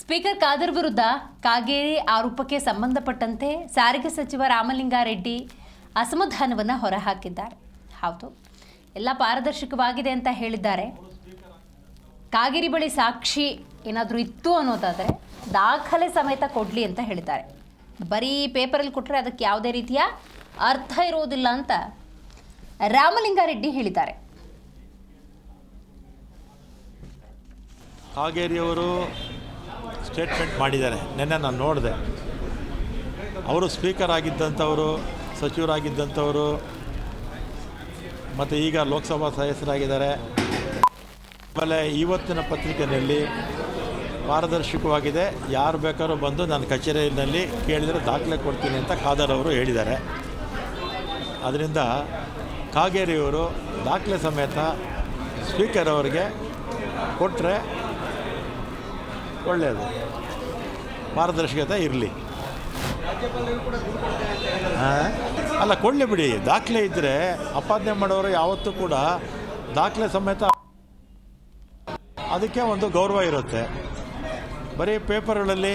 Speaker Khader ವಿರುದ್ಧ ಕಾಗೇರಿ ಆರೋಪಕ್ಕೆ ಸಂಬಂಧಪಟ್ಟಂತೆ ಸಾರಿಗೆ ಸಚಿವ ರಾಮಲಿಂಗಾರೆಡ್ಡಿ ಅಸಮಾಧಾನವನ್ನು ಹೊರಹಾಕಿದ್ದಾರೆ. ಹೌದು, ಎಲ್ಲ ಪಾರದರ್ಶಕವಾಗಿದೆ ಅಂತ ಹೇಳಿದ್ದಾರೆ. ಕಾಗೇರಿ ಬಳಿ ಸಾಕ್ಷಿ ಏನಾದರೂ ಇತ್ತು ಅನ್ನೋದಾದರೆ ದಾಖಲೆ ಸಮೇತ ಕೊಡಲಿ ಅಂತ ಹೇಳಿದ್ದಾರೆ. ಬರೀ ಪೇಪರಲ್ಲಿ ಕೊಟ್ಟರೆ ಅದಕ್ಕೆ ಯಾವುದೇ ರೀತಿಯ ಅರ್ಥ ಇರೋದಿಲ್ಲ ಅಂತ ರಾಮಲಿಂಗಾರೆಡ್ಡಿ ಹೇಳಿದ್ದಾರೆ. ಕಾಗೇರಿಯವರು ಸ್ಟೇಟ್ಮೆಂಟ್ ಮಾಡಿದ್ದಾರೆ. ನಿನ್ನೆ ನಾನು ನೋಡಿದೆ. ಅವರು ಸ್ಪೀಕರ್ ಆಗಿದ್ದಂಥವರು, ಸಚಿವರಾಗಿದ್ದಂಥವರು, ಮತ್ತು ಈಗ ಲೋಕಸಭಾ ಸದಸ್ಯರಾಗಿದ್ದಾರೆ. ಆಮೇಲೆ ಇವತ್ತಿನ ಪತ್ರಿಕೆಯಲ್ಲಿ ಪಾರದರ್ಶಕವಾಗಿದೆ. ಯಾರು ಬೇಕಾದ್ರೂ ಬಂದು ನನ್ನ ಕಚೇರಿಯಲ್ಲಿ ಕೇಳಿದರೆ ದಾಖಲೆ ಕೊಡ್ತೀನಿ ಅಂತ ಖಾದರ್ ಅವರು ಹೇಳಿದ್ದಾರೆ. ಅದರಿಂದ ಕಾಗೇರಿಯವರು ದಾಖಲೆ ಸಮೇತ ಸ್ಪೀಕರ್ ಅವರಿಗೆ ಕೊಟ್ಟರೆ ಒಳ್ಳೆಯದು. ಪಾರದರ್ಶಕತೆ ಇರಲಿ. ಅಲ್ಲ ಕೊಡಲಿ ಬಿಡಿ. ದಾಖಲೆ ಇದ್ದರೆ ಅಪಾದನೆ ಮಾಡೋರು ಯಾವತ್ತೂ ಕೂಡ ದಾಖಲೆ ಸಮೇತ ಅದಕ್ಕೆ ಒಂದು ಗೌರವ ಇರುತ್ತೆ. ಬರೀ ಪೇಪರ್ಗಳಲ್ಲಿ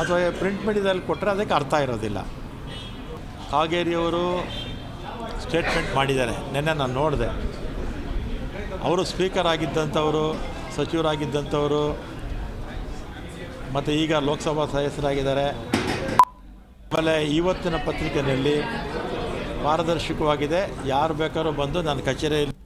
ಅಥವಾ ಪ್ರಿಂಟ್ ಮೀಡಿಯಾದಲ್ಲಿ ಕೊಟ್ಟರೆ ಅದಕ್ಕೆ ಅರ್ಥ ಇರೋದಿಲ್ಲ. ಕಾಗೇರಿಯವರು ಸ್ಟೇಟ್ಮೆಂಟ್ ಮಾಡಿದ್ದಾರೆ. ನಿನ್ನೆ ನಾನು ನೋಡಿದೆ. ಅವರು ಸ್ಪೀಕರ್ ಆಗಿದ್ದಂಥವರು, ಸಚಿವರಾಗಿದ್ದಂಥವರು ಮತ್ತು ಈಗ ಲೋಕಸಭಾ ಸದಸ್ಯರಾಗಿದ್ದಾರೆ. ಆಮೇಲೆ ಇವತ್ತಿನ ಪತ್ರಿಕೆಯಲ್ಲಿ ಪಾರದರ್ಶಕವಾಗಿದೆ. ಯಾರು ಬೇಕಾದ್ರೂ ಬಂದು ನನ್ನ ಕಚೇರಿಯಲ್ಲಿ